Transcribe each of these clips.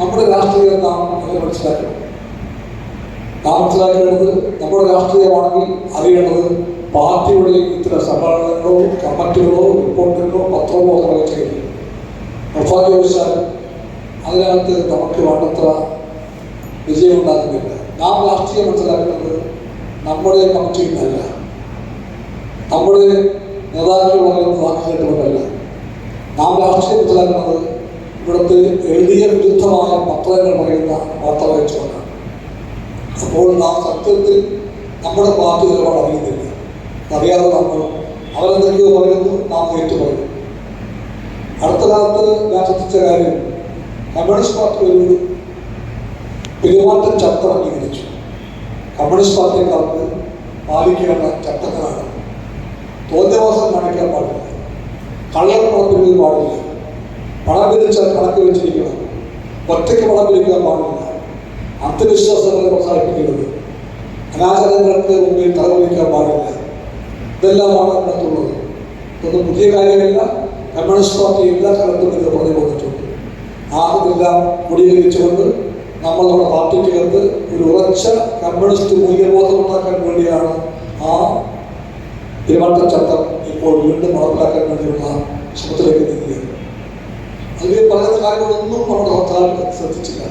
നമ്മുടെ രാഷ്ട്രീയം നാം അത് മനസ്സിലാക്കണം. നാം മനസ്സിലാക്കേണ്ടത് നമ്മുടെ രാഷ്ട്രീയമാണെങ്കിൽ അറിയേണ്ടത് പാർട്ടിയുടെ ഇത്തരം സമ്മേളനങ്ങളോ കമ്മിറ്റികളോ റിപ്പോർട്ടുകളോ പത്രമോ ഒക്കെ ചെയ്യില്ല നിർഭാഗ്യവശാൽ അതിനകത്ത് നമുക്ക് വേണ്ടത്ര വിജയം ഉണ്ടാകുന്നില്ല നാം രാഷ്ട്രീയം മനസ്സിലാക്കുന്നത് നമ്മുടെ കമ്മിറ്റിയിലല്ല നമ്മുടെ നേതാക്കൾ പറയുന്ന വാക്ക് കേട്ടുകൊണ്ടല്ല നാം രാഷ്ട്രീയം മനസ്സിലാക്കുന്നത് ഇവിടുത്തെ എഴുതിയ വിരുദ്ധമായ പത്രങ്ങൾ പറയുന്ന വാർത്ത വായിച്ചുകൊണ്ടാണ്. അപ്പോൾ നാം സത്യത്തിൽ നമ്മുടെ പാർട്ടി നിലപാട് അറിയുന്നില്ല അറിയാതെ നമ്മൾ അവരെന്തൊക്കെയോ പറയുന്നു നാം ഏറ്റു പറയുന്നു. അടുത്ത കാലത്ത് ഞാൻ ശ്രദ്ധിച്ച കാര്യം കമ്മ്യൂണിസ്റ്റ് പാർട്ടി ഒരു പെരുമാറ്റ ചട്ടം അംഗീകരിച്ചു. കമ്മ്യൂണിസ്റ്റ് പാർട്ടിക്കാർക്ക് പാലിക്കേണ്ട ചട്ടങ്ങളാണ്. തോന്നിയവാസം കാണിക്കാൻ പാടില്ല. കള്ളർ പണപ്പിരിവ് പാടില്ല. പണം കണക്ക് വെച്ചിരിക്കണം. ഒറ്റയ്ക്ക് പണം പാടില്ല. അന്ധവിശ്വാസങ്ങളെ പ്രോത്സാഹിപ്പിക്കരുത്. അനാചാരങ്ങൾക്ക് മുമ്പിൽ തലവലിക്കാൻ പാടില്ല. ഇതെല്ലാമാണ് അതിനകത്തുള്ളത്. ഇതൊന്നും പുതിയ കാര്യമില്ല. കമ്മ്യൂണിസ്റ്റ് പാർട്ടി എല്ലാ കാലത്തും ഇത് പറഞ്ഞു പോന്നിട്ടുണ്ട് ആദ്യമെല്ലാം ക്രോഡീകരിച്ചുകൊണ്ട് നമ്മൾ നമ്മുടെ പാർട്ടിക്കകത്ത് ഒരു ഉറച്ച കമ്മ്യൂണിസ്റ്റ് മൂല്യബോധം ഉണ്ടാക്കാൻ വേണ്ടിയാണ് ആ പെരുമാറ്റച്ചട്ടം ഇപ്പോൾ വീണ്ടും നടപ്പിലാക്കാൻ വേണ്ടിയുള്ള ശ്രമത്തിലേക്ക് നീങ്ങുകയാണ്. അതിൽ പറയുന്ന കാര്യങ്ങളൊന്നും നമ്മുടെ സർക്കാർ ശ്രദ്ധിച്ചില്ല.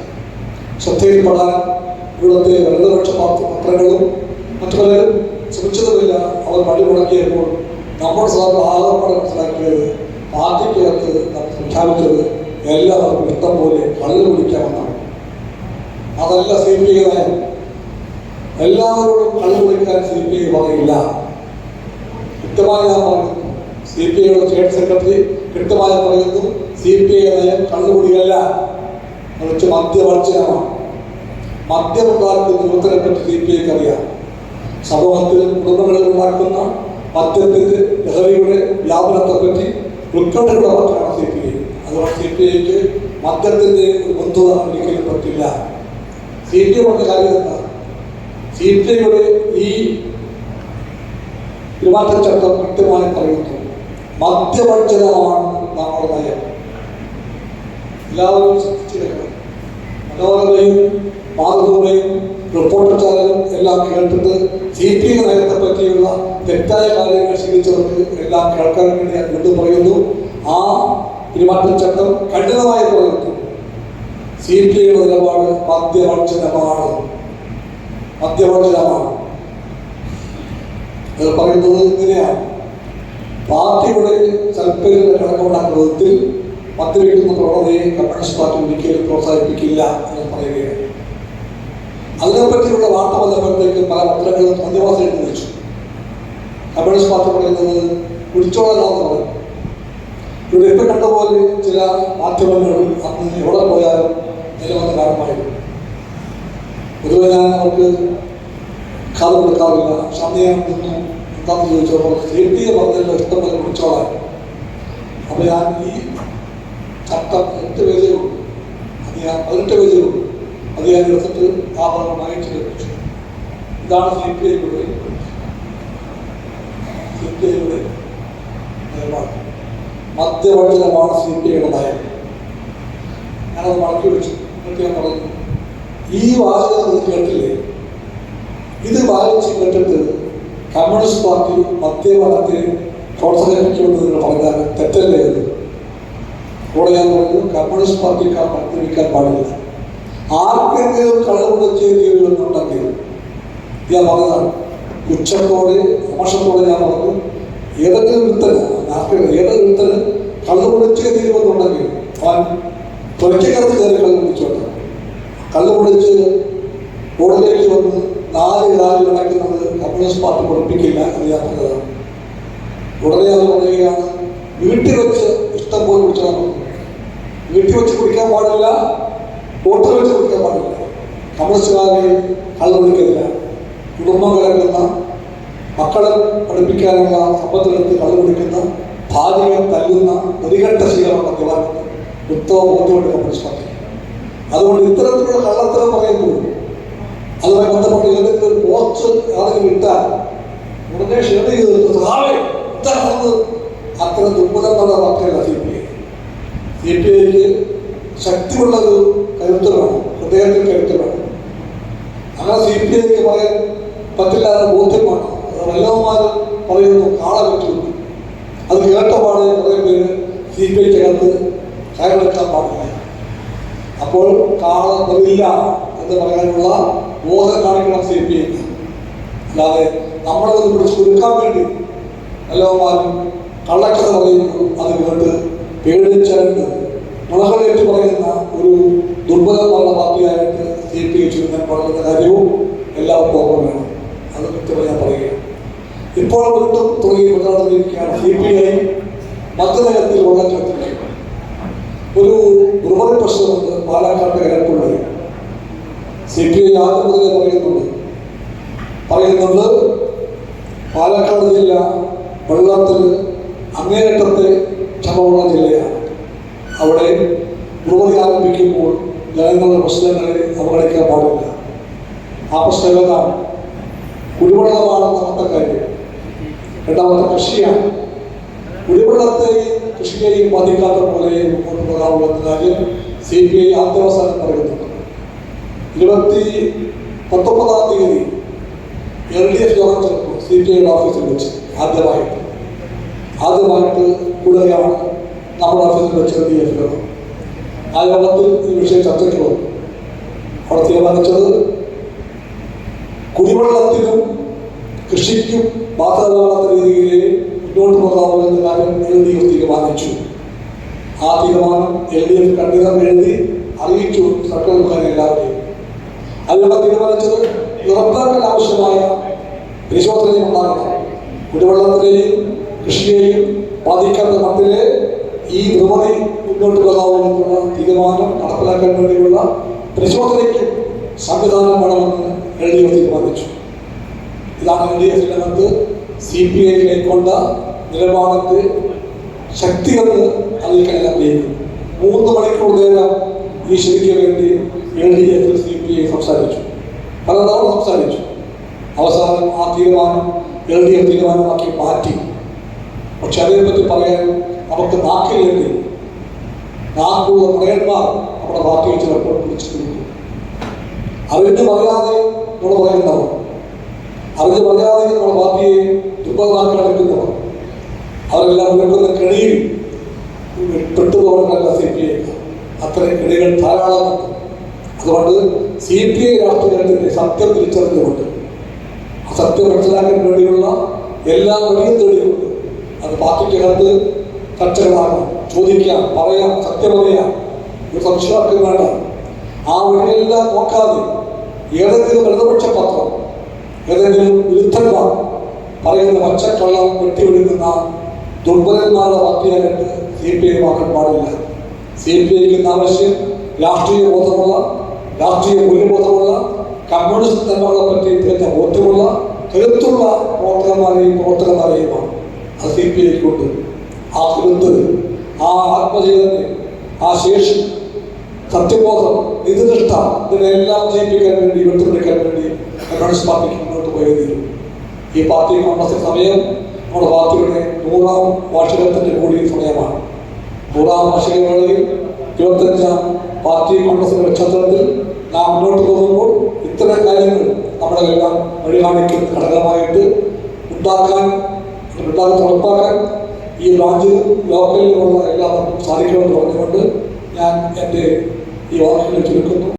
ശ്രദ്ധയിൽപ്പെടാൻ ഇവിടുത്തെ പാർട്ടി പത്രങ്ങളും മറ്റു പലരും ശ്രമിച്ചതുമില്ല. അവർ മടി മുടക്കിയപ്പോൾ നമ്മുടെ സാർ ആകെപ്പാടെ മനസ്സിലാക്കിയത് പാർട്ടിക്കകത്ത് നമ്മൾ പ്രഖ്യാപിച്ചത് എല്ലാവർക്കും ഇഷ്ടം പോലെ കള്ളു കുടിക്കാമെന്നാണ്. അതല്ല സി പി ഐ എല്ലാവരോടും കള്ളു കുടിക്കാൻ സി പി ഐ പറയില്ല. കൃത്യമായി ഞാൻ പറയുന്നു. സി പി ഐയുടെ സ്റ്റേറ്റ് സെക്രട്ടറി കൃത്യമായി പറയുന്നു. സി പി മറിച്ച് മദ്യവർജനമാണ് മദ്യമുണ്ടാക്കുന്ന യുവത്തിനെ പറ്റി അറിയാം. സമൂഹത്തിൽ കുടുംബങ്ങളിൽ ഉണ്ടാക്കുന്ന മദ്യത്തിന്റെ ലഹരിയുടെ വ്യാപനത്തെ പറ്റി ഉത്കണ്ഠയുടെ പറ്റാണ് സി പി ഐ അതുകൊണ്ട് സി പി ഐക്ക് മദ്യത്തിന്റെ ഒരു ബന്ധുത ഒരിക്കലും പറ്റില്ല. സി പി ഐ പറഞ്ഞ കാര്യം എന്താ? സി പി ഐയുടെ ഈ പെരുമാറ്റച്ചട്ടം കൃത്യമായി പറയുന്നു. മദ്യവർജനമാണ് നമ്മുടെ നയം. എല്ലാവരും ശ്രദ്ധിച്ചിരിക്കണം. മനോരമയും മാതൃഭൂമിയും റിപ്പോർട്ടർ ചാനലും എല്ലാം കേട്ടിട്ട് സി പി നയത്തെ പറ്റിയുള്ള തെറ്റായ കാര്യങ്ങൾ ശീലിച്ചവർക്ക് എല്ലാം കേൾക്കാൻ വേണ്ടി ഞാൻ പറയുന്നു. ആ പെരുമാറ്റച്ചട്ടം കഠിനമായി പറയുന്നു സി പി ഐയുടെ നിലപാട് മദ്യവഞ്ചനമാണ് മദ്യവഞ്ചനമാണ് അത് പറയുന്നത് ഇങ്ങനെയാണ്. പാർട്ടിയുടെ താല്പര്യങ്ങളുടെ കണക്കുണ്ടാക്കുന്ന വിധത്തിൽ മദ്യപിക്കുന്ന പ്രവണതയെ കമ്മ്യൂണിസ്റ്റ് പാർട്ടി ഒരിക്കലും പ്രോത്സാഹിപ്പിക്കില്ല എന്ന് പറയുകയാണ്. അതിനെപ്പറ്റിയുള്ള വാർത്ത വന്നപ്പോഴത്തേക്ക് പല പത്രങ്ങളും ധന്യവാദം എഴുതി കമ്മ്യൂണിസ്റ്റ് പാർട്ടി പറയുന്നത് കുടിച്ചോളാമെന്ന് പറഞ്ഞു. ഇവിടെ ഇപ്പം കണ്ട പോലെ ചില മാധ്യമങ്ങളും അന്ന് എവിടെ പോയാലും നിലവന്ന കാരണമായിരുന്നു പൊതുവെ ഞാൻ അവർക്ക് കാത് കൊടുക്കാറില്ല. സമയം നിന്നു എന്താണെന്ന് ചോദിച്ചപ്പോൾ സേഫ്റ്റിയെ പറഞ്ഞല്ലോ ഇഷ്ടം പോലെ കുടിച്ചോളാൻ. അപ്പോൾ ഞാൻ ഈ ചട്ടം എട്ട് പേജേ ഉള്ളൂ. ഞാൻ പതിനെട്ട് പേജേ ഉള്ളൂ. ഞാൻ എടുത്തിട്ട് ആ ഭാഗമായി ലഭിച്ചു ഇതാണ് സി പി ഐയുടെ സി പി ഐയുടെ നിലപാട്. മധ്യവർജനമാണ് സി പി ഐയുടെ നയം. ഞാനത് മടക്കി വെച്ചു. എന്നിട്ട് ഞാൻ പറഞ്ഞു. ഈ വാചകം നിങ്ങൾ കേട്ടില്ലേ? ഇത് വായിച്ച് കേട്ടിട്ട് കമ്മ്യൂണിസ്റ്റ് പാർട്ടി മദ്യപാനത്തെ പ്രോത്സാഹിപ്പിക്കുമെന്ന് പറഞ്ഞാൽ തെറ്റല്ലേ അത്? കൂടെ ഞാൻ പറഞ്ഞു കമ്മ്യൂണിസ്റ്റ് പാർട്ടിക്കാർ മദ്യപിക്കാൻ പാടില്ല. ആർക്കെങ്കിലും കള്ളുകൊണ്ട് ചെയ്യുന്നുണ്ടെങ്കിൽ ഞാൻ പറഞ്ഞതാണ് ഉച്ചത്തോടെ മോശത്തോടെ ഞാൻ പറഞ്ഞു ഏതെങ്കിലും വിത്തന് ഏതൊരു വിത്തന് കള്ളുകൊടിച്ച് തീരുമെന്നുണ്ടെങ്കിൽ താൻ തൊലയ്ക്കകത്ത് കയറി കള്ളു കുടിച്ചോട്ടെ. കള്ളു കുടിച്ച് റോഡിലേക്ക് വന്ന് നാല് കാലിൽ നടക്കുന്നത് കമ്മ്യൂണിസ്റ്റ് പാർട്ടി പഠിപ്പിക്കില്ല എന്ന് ഞാൻ പറഞ്ഞതാണ്. ഉടനെ അത് പറയുകയാണ് വീട്ടിൽ വെച്ച് ഇഷ്ടം പോലെ കുടിച്ചാൽ മതി. വീട്ടിൽ വെച്ച് കുടിക്കാൻ പാടില്ല ഹോട്ടൽ വെച്ച് കുടിക്കാൻ പാടില്ല കമ്മ്യൂണിസ്റ്റുകാരെ കള്ളു കുടിക്കില്ല കുടുംബം കലക്കുന്ന മക്കളെ പഠിപ്പിക്കാനുള്ള സമ്പത്തിനെടുത്ത് കള്ളു കുടിക്കുന്ന ഭാര്യയെ തല്ലുന്ന നെറികെട്ട ശീലമാണ് മദ്യപാനം ഉത്തമ ബോധ്യമുണ്ട് കമ്മ്യൂണിസ്റ്റ് പാർട്ടി അതുകൊണ്ട് ഇത്തരത്തിലുള്ള കള്ളത്തരം പറയുമ്പോൾ അതുമായി ബന്ധപ്പെട്ട് ഏതെങ്കിലും ഒരു പോസ്റ്റ് ആരെങ്കിലും ഇട്ടാൽ ഉടനെ ഷെയർ ചെയ്ത് സഹാവേ ഇതാണ് അത്തരം ദുർബലമായ വാർത്തയല്ല സി പി ഐക്ക് ശക്തിയുള്ള ഒരു കരുത്തലാണ് ഹൃദയത്തിൽ കരുത്തലാണ് ആ സി പി ഐക്ക് പറയാൻ പറ്റില്ലാത്ത ബോധ്യമാണ്. അത് വല്ലവന്മാർ പറയുന്നു കാള പറ്റുന്നു അത് കേട്ടപാട് കുറേ പേര് സി പി ഐക്കകത്ത് കയറെടുക്കാൻ പാടില്ല. അപ്പോൾ കാള വരില്ല എന്ന് പറയാനുള്ള ബോധം കാണിക്കണം സി പി ഐക്ക്. അല്ലാതെ നമ്മളത് പിടിച്ച് കൊടുക്കാൻ വേണ്ടി വല്ലവന്മാരും കള്ളക്കഥ പറയുന്നു അത് കേട്ട് പേടിച്ചരണ്ട് മുളകളേറ്റ് പറയുന്ന ഒരു ദുർബലമുള്ള പാർട്ടിയായിട്ട് സി പി എച്ച് ഞാൻ പറയുന്ന കാര്യവും എല്ലാവർക്കും ഓർമ്മ വേണം. അത് കൃത്യമായി ഞാൻ പറയുകയാണ്. ഇപ്പോൾ വീണ്ടും തുടങ്ങി കൊണ്ടുനടന്നിരിക്കുകയാണ് സി പി ഐ മറ്റു വെള്ളം ചേർത്തിരിക്കുകയാണ് ഒരു ദുർബല പ്രശ്നമുണ്ട് പാലക്കാട് കിഴക്കുള്ളത്. സി പി ഐ ആദ്യം മുതലേ പറയുന്നുണ്ട്. പറയുന്നുണ്ട് പാലക്കാട് ജില്ല വെള്ളത്തിൽ അങ്ങേയറ്റത്തെ ക്ഷമമുള്ള ജില്ലയാണ്. അവിടെ ബ്രുവറി ആരംഭിക്കുമ്പോൾ ജനങ്ങളുടെ പ്രശ്നങ്ങളെ അവഗണിക്കാൻ പാടില്ല. ആ പ്രശ്നം കുടിവെള്ളമാണ് നമ്മുടെ കാര്യം. രണ്ടാമത്തെ കൃഷിയാണ്. കുടിവെള്ളത്തെയും കൃഷിയെയും ബാധിക്കാത്ത പോലെ മുമ്പോട്ട് കാര്യം സി പി ഐ ആദ്യാവസാനം പറയുന്നുണ്ട്. ഇരുപത്തി പത്തൊമ്പതാം തീയതി എൽ ഡി എഫ് യോഗം സി പി ഐയുടെ ഓഫീസിൽ വെച്ച് ആദ്യമായിട്ട് ആദ്യമായിട്ട് കൂടുകയാണ് നമ്മുടെ അർത്ഥത്തിൽ വെച്ച് എൽ എഫ് ആ യോഗത്തിൽ ഈ വിഷയം ചർച്ചയ്ക്ക് വന്നു അവിടെ തീരുമാനിച്ചത് കുടിവെള്ളത്തിനും കൃഷിക്കും ബാധകമാകാത്ത രീതിയിൽ മുന്നോട്ട് പോകാവുന്ന എന്ന കാര്യം എൽ ഡി എഫ് തീരുമാനിച്ചു. ആ തീരുമാനം എൽ ഡി എഫ് കൺവീനർ എഴുതി അറിയിച്ചു സർക്കാർ മുഖേന എല്ലാവരെയും. അതിലൂടെ തീരുമാനിച്ചത് ഉറപ്പാക്കാൻ ആവശ്യമായ പരിശോധനയും ഉണ്ടാകണം. കുടിവെള്ളത്തിലെയും കൃഷിയെയും ബാധിക്കാത്ത മട്ടിൽ ഈ ധ്രുവതി മുന്നോട്ട് പോകാവുന്ന തീരുമാനം നടപ്പിലാക്കാൻ വേണ്ടിയുള്ള പരിശോധനയ്ക്ക് സംവിധാനം വേണമെന്ന് എൽ ഡി എഫ് തീരുമാനിച്ചു. ഇതാണ് എൽ ഡി എഫിനകത്ത് സി പി ഐ കൈക്കൊണ്ട നിലപാടിന്റെ ശക്തി എന്ന് അറിയിക്കാൻ ആഗ്രഹിക്കുന്നു മൂന്ന് മണിക്കൂർ നേരം ഈ ശരിക്ക് വേണ്ടി L D F C P I സംസാരിച്ചു. പലതവണ സംസാരിച്ചു. അവസാനം ആ തീരുമാനം എൽ ഡി എഫ് തീരുമാനമാക്കി മാറ്റി. പക്ഷെ അതിനെപ്പറ്റി പറയാൻ നമുക്ക് നാക്കില്ലെങ്കിൽ നാക്കുള്ള മകന്മാർ നമ്മുടെ പാർട്ടിയെ ചിലപ്പോൾ പിടിച്ചിട്ടുണ്ട് അറിഞ്ഞു പറയാതെ നമ്മൾ പറയുന്നവർ അറിഞ്ഞു പറയാതെ നമ്മുടെ പാർട്ടിയെ ദുർബലമാക്കി നടക്കുന്നവർ അവരെല്ലാം നിൽക്കുന്ന കെണിയിൽ പെട്ടുപോകണമല്ല സി പി ഐ. അത്രയും കെണികൾ ധാരാളമുണ്ട് അതുകൊണ്ട് സി പി ഐ രാഷ്ട്രീയത്തിന്റെ സത്യം തിരിച്ചറിഞ്ഞുകൊണ്ട് സത്യം മനസ്സിലാക്കാൻ വേണ്ടിയുള്ള എല്ലാ വലിയ തേടിക്കൊണ്ട് അത് പാർട്ടിക്കകത്ത് ചർച്ചകളാകാം ചോദിക്കാം പറയാം സത്യം പറയാം ഒരു സംശയമാർക്കും വേണ്ട. ആ വഴിയെല്ലാം നോക്കാതെ ഏതെങ്കിലും ഇടതുപക്ഷ പത്രം ഏതെങ്കിലും വിരുദ്ധന്മാർ പറയുന്ന പച്ചക്കള്ളം വെട്ടിയൊടുക്കുന്ന ദുർബലന്മാരുടെ പാർട്ടിയായിട്ട് സി പി ഐ മാറാൻ പാടില്ല. സി പി ഐക്ക് ആവശ്യം രാഷ്ട്രീയ ബോധമുള്ള രാഷ്ട്രീയ മൂല്യബോധമുള്ള കമ്മ്യൂണിസ്റ്റ് തന്മകളെ പറ്റി തികഞ്ഞ ബോധ്യമുള്ള കരുത്തുള്ള പ്രവർത്തകന്മാരെയും പ്രവർത്തകന്മാരെയുമാണ്. പി ആ കരുത്ത് ആ ആത്മചൈതന്യം ആ ശേഷി സത്യബോധം നിതിനിഷ്ഠ ഇതിനെല്ലാം ജയിപ്പിക്കാൻ വേണ്ടി വെട്ടിപ്പിടിക്കാൻ വേണ്ടി കമ്മ്യൂണിസ്റ്റ് പാർട്ടിക്ക് മുന്നോട്ട് പോയേ ഈ പാർട്ടി കോൺഗ്രസ് സമയം നമ്മുടെ പാർട്ടിയുടെ നൂറാം വാർഷികത്തിന്റെ കൂടി സമയമാണ്. നൂറാം വാർഷിക വേളയിൽ ഇരുപത്തഞ്ചാം പാർട്ടി കോൺഗ്രസിന്റെ നക്ഷത്രത്തിൽ നാം മുന്നോട്ട് പോകുമ്പോൾ ഇത്തരം കാര്യങ്ങൾ നമ്മളെല്ലാം വഴികാണിക്കുന്ന ഘടകമായിട്ട് ഉണ്ടാക്കാൻ ഉണ്ടാക്കി ഉറപ്പാക്കാൻ ഈ ബ്രാഞ്ചിലും ലോക്കലിലുള്ള എല്ലാവർക്കും സാധിക്കണമെന്ന് പറഞ്ഞുകൊണ്ട് ഞാൻ എന്റെ ഈ വാക്കുകൾ ചുരുക്കുന്നു.